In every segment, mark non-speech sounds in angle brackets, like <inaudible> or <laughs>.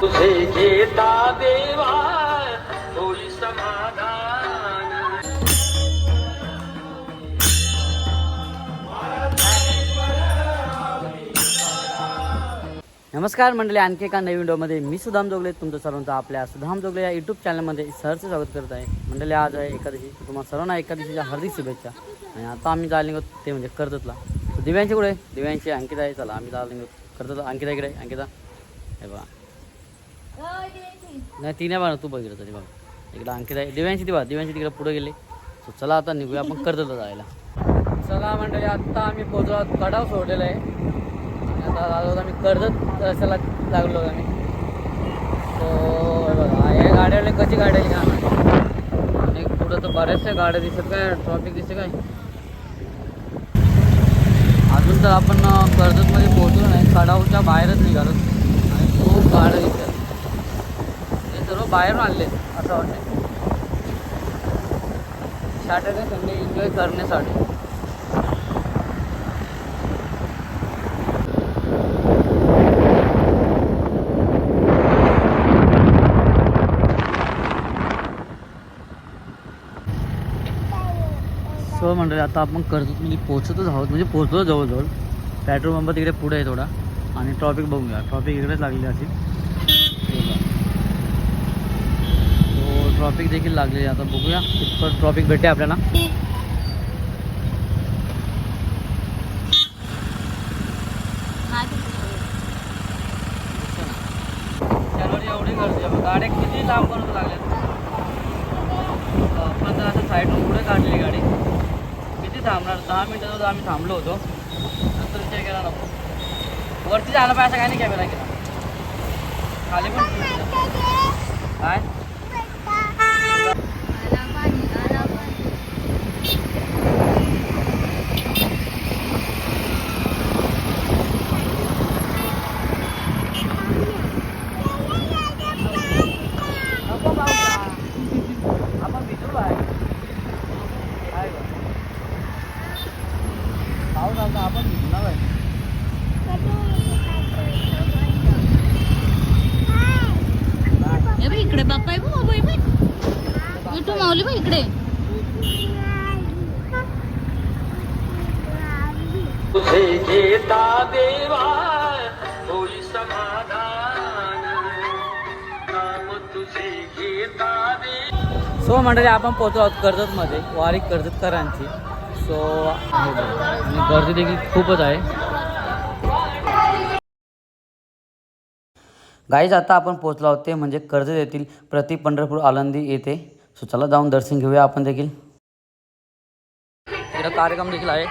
तुझे घेता देवा होई समाधान नमस्कार मंडळी, आणखी एका नवीन व्हिडिओमध्ये मी सुधाम जोगले. तुमचं सर्वांचं आपल्या सुधाम जोगले या यूट्यूब चॅनलमध्ये सहर्ष स्वागत करत आहे. मंडळी, आज आहे एकादशी तुम्हाला सर्वांना एकादशीच्या हार्दिक शुभेच्छा. आणि आता आम्ही जायला निघतो ते म्हणजे कर्जतला. दिव्यांशी कुठे? दिव्यांशी अंकिता आहे चला आम्ही जायला निघतो कर्जतला अंकिता इकडे अंकिता. हे बा नाही ती नाही बघा तू बघितलं तरी बघा. इकडं अंकिता आहे. दिव्यांची ती बघा दिव्यांची तिकडे पुढे गेले. सो चला आता निघूया आपण कर्जतला जायला. चला मंडळी आत्ता आम्ही पोहोचलो कडाव सोडलेला आहे. आता आलो आम्ही कर्जत रस्त्याला लागलो आम्ही. सो हे बघा या गाड्याला कशी गाड्या आली का? आणि तर बऱ्याचशा गाड्या दिसत काय? ट्रॉफिक दिसत काय? अजून तर आपण कर्जतमध्ये पोहोचलो नाही. कडावच्या बाहेरच निघालो. आणि खूप गाड्या दिसतात हे सर्व बाहेरून आणले असं वाटतं सॅटर्डे संडे एन्जॉय करण्यासाठी. सो मंडळी आता आपण कर्जतमध्ये म्हणजे पोहोचतच आहोत म्हणजे पोहोचलो जवळजवळ. पेट्रोल पंप तिकडे पुढे आहे थोडा. आणि ट्रॉफिक बघूया. ट्रॉफिक इकडेच लागलेली असेल. तो ट्रॉफिक देखील लागलेली आता बघूया. कितपत ट्रॉफिक भेटते आपल्याला. एवढी गर्दी आहे. गाड्या किती लांब करून लागल्या आपण आता साईडून पुढे काढली गाडी. किती थांबणार. दहा मिनटं जवळ आम्ही थांबलो होतो. नंतर विचार केला नको. वरती झालं पाहिजे असं काय नाही कॅमेरा केला खाली पण काय नको बाबा आपण भिजू बाय काय गं? पाऊस आलता आपण भिजू ना बाय हे बघ इकडे बाप्पा आहे बघ बाबा आहे बघ विठू माऊली बघ इकडे तुझे घेता देवा होई समाधान. नाम तुझे घेता देवा. सो मंडळी आपण पोहोचलो आहोत कर्जतमध्ये वारी कर्जतकरांची. सो आणि गर्दी देखील खूपच आहे. गाईज आता आपण पोहोचलो आहोत ते म्हणजे कर्जत येथील प्रति पंढरपूर आळंदी येथे. सो चला जाऊन दर्शन घेऊया आपण देखील. कार्यक्रम देखील आहे.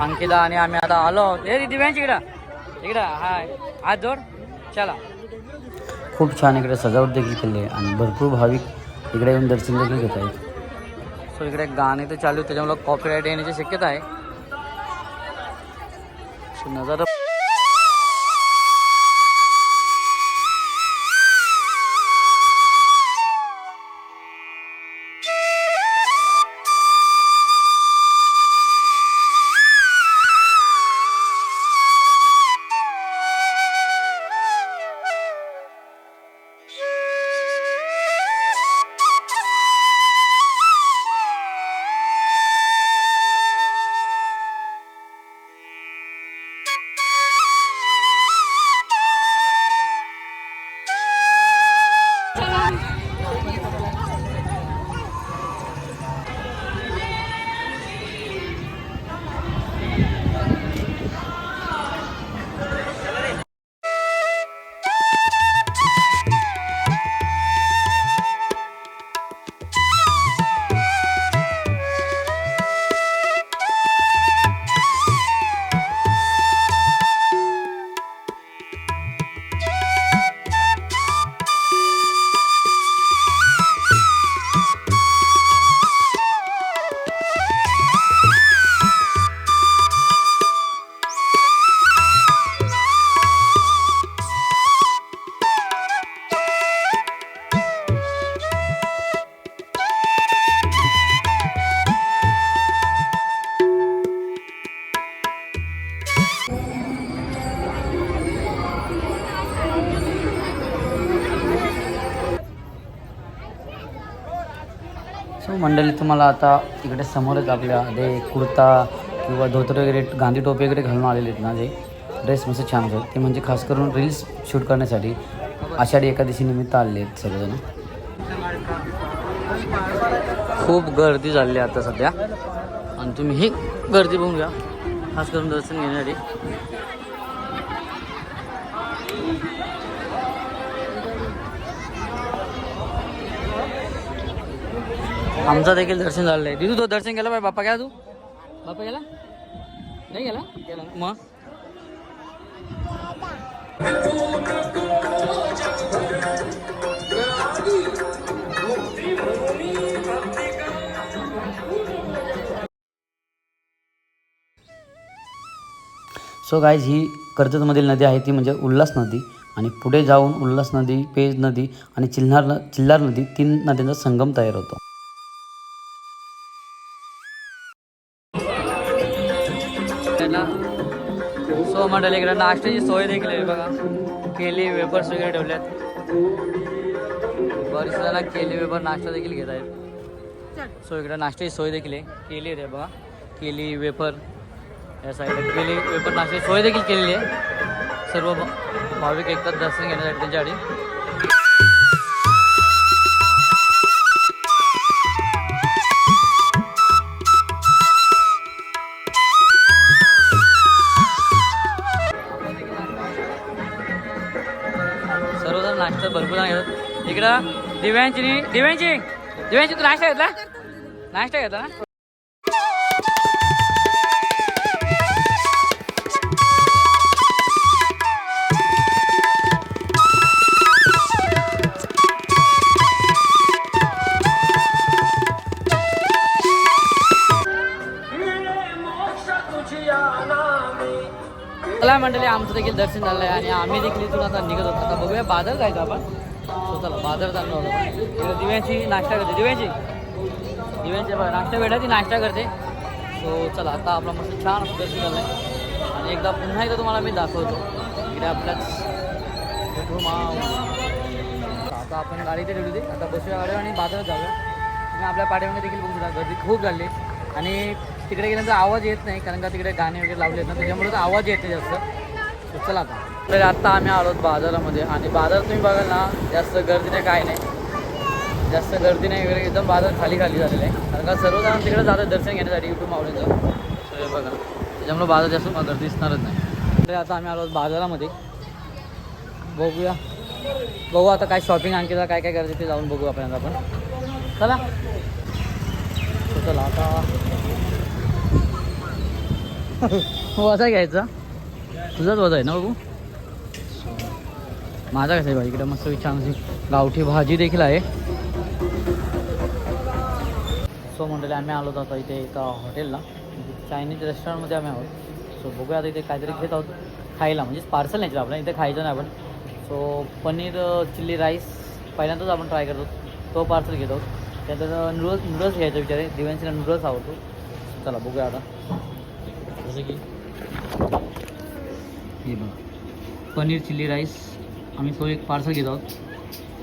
अंकिता आणि आम्ही आता आलो हे दिव्यांची इकडं. इकडं हाय. हात जोड. चला. खूप छान इकडे सजावट देखील केली आहे आणि भरपूर भाविक इकडे येऊन दर्शन देखील घेत आहेत. सो इकडे गाणे तर चालू आहे, त्याच्यामुळे कॉपीराईट येण्याची शक्यता आहे. नजारा तुम्हाला आता इकडे समोरच आपल्या जे कुर्ता किंवा धोतर वगैरे गांधी टोपी वगैरे घालून आलेले आहेत ना जे ड्रेस मस्त छान असतात ते म्हणजे खास करून रील्स शूट करण्यासाठी आषाढी एकादशी निमित्त आले आहेत सगळेजण. खूप गर्दी झाली आहे आता सध्या. आणि तुम्ही ही गर्दी बघून घ्या. खास करून दर्शन घेण्यासाठी. आमचं देखील दर्शन झालेलं आहे. दिदू तो दर्शन केलं बाय बाप्पा गेला तू? बाप्पा गेला? नाही गेला? गेला. मग? सो गाईज ही कर्जतमधील नदी आहे. ती म्हणजे उल्हास नदी. आणि पुढे जाऊन उल्हास नदी पेज नदी आणि चिल्हार न चिल्हार नदी तीन नद्यांचा संगम तयार होतो. हॉटेल इकडे नाश्त्याची सोय देखील आहे बघा. केली वेपर्स वगैरे ठेवल्यात. बरेच जण केली वेपर नाश्ता देखील घेत आहेत. सो इकडे नाश्त्याची सोय देखील आहे. केली रे बघा. केली वेपर या साईडला केली वेपर नाश्त्याची सोय देखील केलेली आहे. सर्व भाविक एकतात दर्शन घेण्यासाठी त्यांच्यासाठी इकडं दिव्यांची दिव्यांची दिव्यांची तू नाश्ता घेतला? नाश्ता घेतला ना? मंडळी आमचं देखील दर्शन झालं आहे आणि आम्ही देखील इथून आता निघत होतो. आता बघूया बाजार जायचं आपण सो चला बाजार चाललो होतो. दिव्यांची नाश्ता करते. दिव्यांची? दिव्यांची बघा नाश्ता ती नाश्ता करते. सो चला आता आपला मस्त छान दर्शन झालं आहे आणि एकदा पुन्हा एकदा तुम्हाला मी दाखवतो. इकडे आपल्याच आता आपण गाडी इथे ठेवली होती. आता बसूया गाडी आणि बाजारात जाऊया. तुम्ही आपल्या पाठीमागे देखील बघू शकता. गर्दी खूप झाली. आणि तिकडे गेल्यानंतर आवाज येत नाही कारण का तिकडे गाणे वगैरे लावले आहेत ना त्याच्यामुळे आवाज येत नाही जास्त चला आता. तर आत्ता आम्ही आलो बाजारामध्ये. आणि बाजार तुम्ही बघाल ना जास्त गर्दी नाही काय नाही. जास्त गर्दी नाही वगैरे एकदम बाजार खाली खाली झालेलं आहे. कारण का सर्वजण तिकडे जातात दर्शन घेण्यासाठी युट्यूब मावळीचं तर बघा त्याच्यामुळे बाजार जास्त गर्दी दिसणारच नाही. तर आता आम्ही आलो बाजारामध्ये. बघूया. बघू आता काय शॉपिंग आणखी काय काय करायचं ते जाऊन बघू आपण आपण चला. चला आता. <laughs> वजा घ्यायचा. तुझाच वजा आहे ना बघू माझा कसं आहे बाई इकडे मस्त छानशी गावठी भाजी देखील आहे. सो मंडळी आम्ही आलो होतो आता इथे एका हॉटेलला चायनीज रेस्टॉरंटमध्ये आम्ही आहोत. सो बघूया आता इथे काहीतरी घेत आहोत खायला. म्हणजेच पार्सल नाही आपल्याला इथे खायचं नाही आपण. सो पनीर चिल्ली राईस पहिल्यांदाच आपण ट्राय करतो. तो पार्सल घेत आहोत. त्यानंतर नूडल्स नूडल्स घ्यायचा विचार आहे दिव्यांशीला नूडल्स आवडतो. चला बघूया आता. जसं की हे बघा. पनीर चिल्ली राईस आम्ही तो एक पार्सल घेत आहोत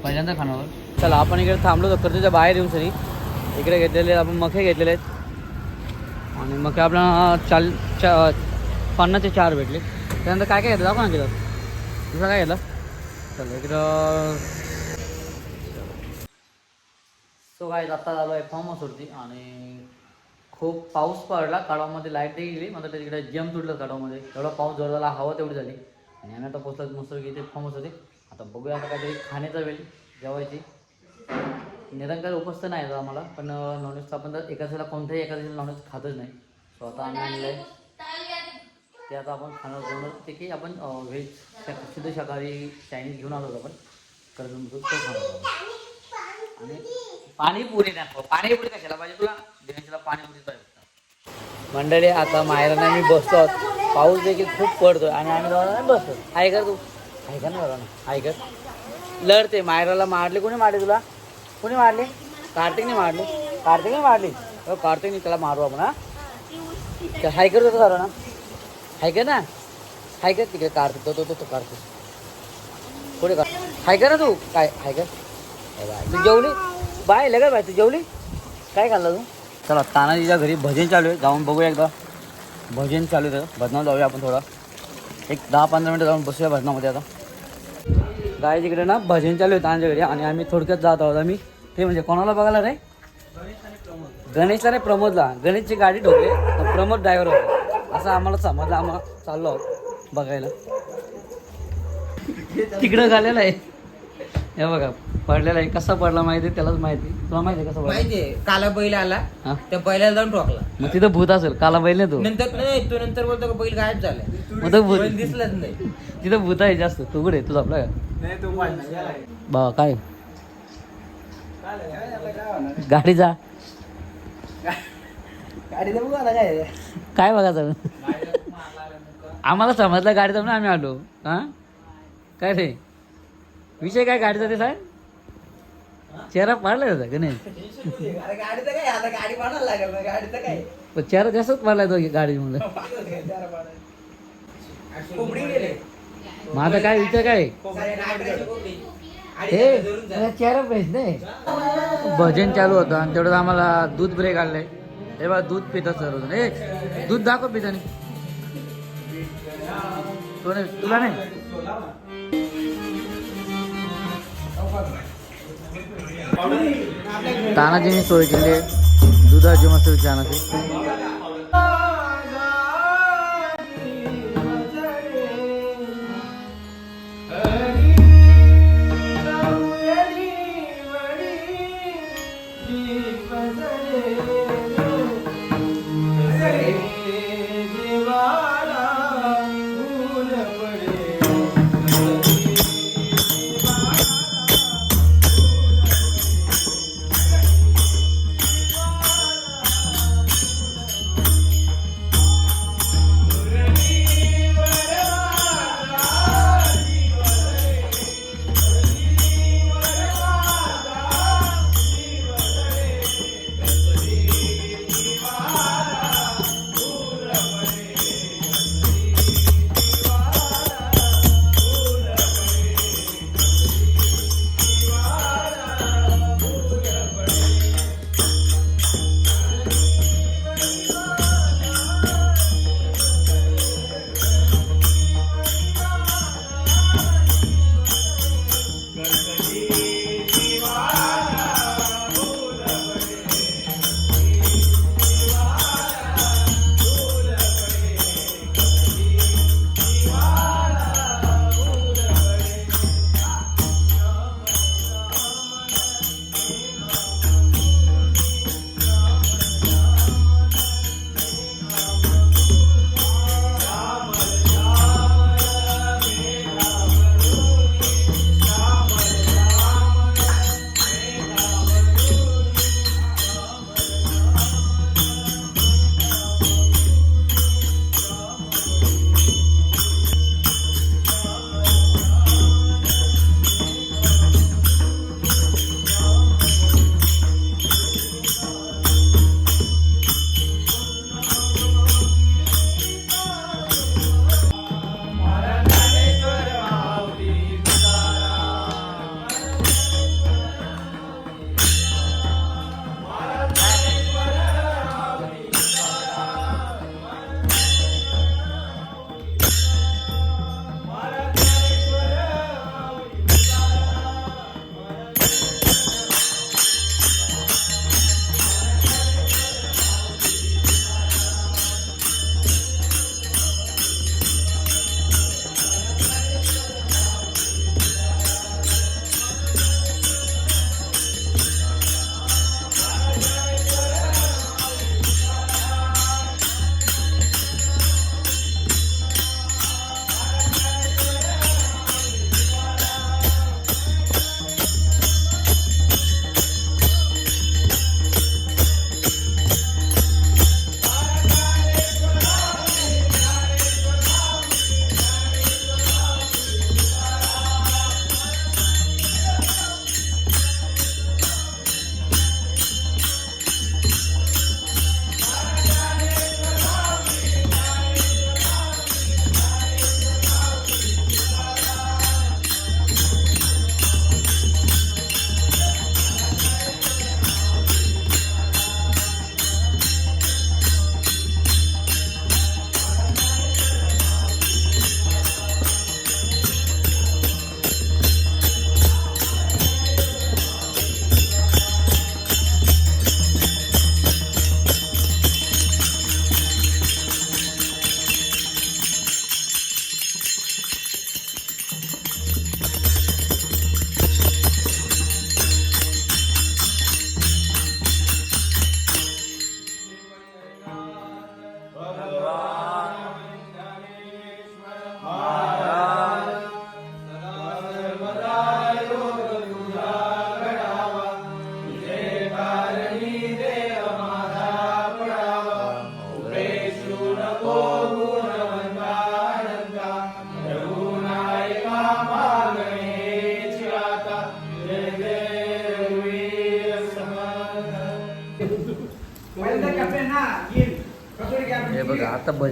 पहिल्यांदा खानावर चला आपण इकडे थांबलो तर कर्जच्या बाहेर येऊन सरी. इकडे घेतलेले आपण मखे घेतलेले आहेत. आणि मखे आपल्याला चाल चा पन्नासचे चार भेटले. त्यानंतर काय काय घेतलं दाखव ना घेतात दुसरं काय घेतलं? चला इकडं. सो काय आत्ता झालो आहे फॉर्म हाऊसवरती आणि खूप पाऊस पडला. कडावामध्ये लाइट गेली. मात्र तिकडे जम तुटलं कडावामध्ये एवढा पाऊस जोर झाला हवा तेवढी झाली. आणि आम्ही आता पोचलो मस्त इथे फॉर्म हाऊस होते. आता बघूया आता काहीतरी खाण्याचा वेळ जेवायची. निरंकार उपस्थ नाही आता आम्हाला पण नॉनव्हेज आपण तर एकादशीला कोणत्याही एकादशीला नॉनव्हेज खातच नाही. सो आता आम्ही आणलं आहे ते आता आपण खाणार होतो ते की आपण व्हेज शुद्ध शाकाहारी चायनीज घेऊन आलो होतो आपण. कर्जमधून तो खाणार होतो आणि पाणीपुरी नाही पाणीपुरी कशाला पाहिजे तुला? दिनेशला पाणीपुरी पाहिजे मंडळी आता माहेराने मी बसतो पाऊस देखील खूप पडतोय आणि आम्ही दोघं बसतो हाय तू. ऐका ना बघा ना हाय लढते. मायराला मारले. कोणी मारले तुला? कोणी मारले? कार्तिकने मारले. कार्तिकने मारली? हो कार्तिकने त्याला मारू आपण हा? तर हाय कर होतं झालं ना? हाय ना? हाय कर तिकडे. कार्तिक तो तो तो कार्तिक. पुढे कर. हाय कर ना तू? काय? हाय कर. बाय तू जेवली? बाय लगा बाय तू जेवली? काय खाल्लं तू? चला तानाजीच्या घरी भजन चालू आहे. जाऊन बघूया एकदा. भजन चालू आहे त्याचं. भजनावर जाऊया आपण थोडं. एक दहा पंधरा मिनटं जाऊन बसूया भजनामध्ये आता. काय तिकडे ना भजन चालू आहे आमच्या घरी. आणि आम्ही थोडक्यात जात आहोत. आम्ही ते म्हणजे कोणाला बघायला रे? गणेशला रे प्रमोदला. गणेशची गाडी ठोकली. तर प्रमोद ड्रायव्हर होते. असं आम्हाला समजलं. आम्हाला चाललो आहोत बघायला. तिकडं झालेलं आहे. हे बघा. पडलेला आहे. कसा पडला माहिती आहे? त्यालाच माहिती तुला माहिती आहे कसा पडला? माहितीये काला बैल आला हा. त्या बैलाला जाऊन ठोकला. मग तिथं भूत असेल. काला बैल नाही तो. नंतर नाही तो नंतर बोलतो का बैल गायब मग तो भूत बैल दिसलाच नाही. तिथं भूत आहे जास्त. तू कुठे तुझा आपला बा काय? गाडी जा. काय बघायचं आम्हाला समजलं गाडीचा म्हणून आम्ही आलो. हा? काय रे? विषय काय गाडीचा ते साहेब? चेहरा पाडला होता काय? पण चेहरा जास्तच पाडला तो गाडी म्हणलं. मग आता काय विचार काय? हे. चेहरा फ्रेश नाही. भजन चालू होतं आणि तेवढं आम्हाला दूध ब्रेक आणलंय. हे बघा दूध पितात सर्व ए दूध दाखव पितानी. तुला नाही? तानाजीने सोय केली आहे दुधाची मस्त विचाराची बघा आता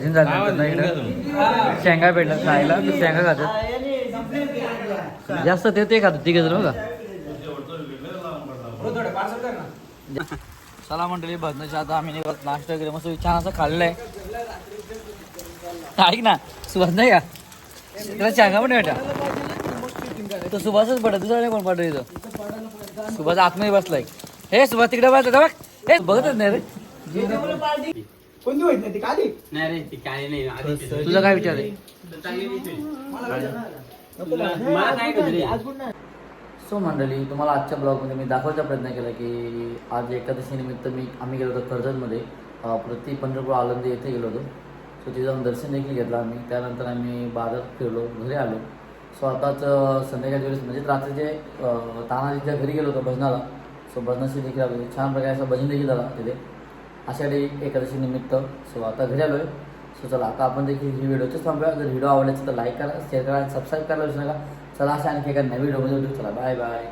भजन झालं ना इकडं शेंगा भेटला खायला मी शेंगा खातो. जास्त ते ते खातो तिघे जण बघा. चला मंडळी भजनाच्या आता आम्ही निघालो. नाश्ता वगैरे मस्त छान असं खाल्लंय. ऐक ना सुभाष नाही का? त्याला शेंगा पण भेटा तो सुभाषच पडत दुसरा कोण पडत इथं? सुभाष आतमध्ये बसलाय. हे सुभाष तिकडे बसला. बघ. हे बघतच नाही रे. कोणती होत नाही ती काली तुझा काय विचार. आहे सो मंडळी तुम्हाला आजच्या ब्लॉगमध्ये मी दाखवायचा प्रयत्न केला की आज एकादशी निमित्त मी आम्ही गेलो होतो कर्जतमध्ये अं, प्रति पंढरपूर आळंदी येथे गेलो होतो. सो तिथं जाऊन दर्शन देखील घेतलं आम्ही. त्यानंतर आम्ही बाजारात फिरलो घरी आलो. सो आताच अं, संध्याकाळच्या वेळेस म्हणजे रात्रीचे अं, तानाजीच्या घरी गेलो होतो भजनाला. सो भजनाशी देखील आलो छान प्रकारे असं भजन देखील झाला तिथे. आषाढी एकादशी निमित्त. सो आता घरी आलो आहे सो चला आता आपण देखील ही व्हिडिओच थांबूया. जर व्हिडिओ आवडायचं तर लाईक करा शेअर करा सबस्क्राईब करायला विसरू नका. चला अशा आणखी एका नवीन व्हिडिओमध्ये भेटू. चला बाय बाय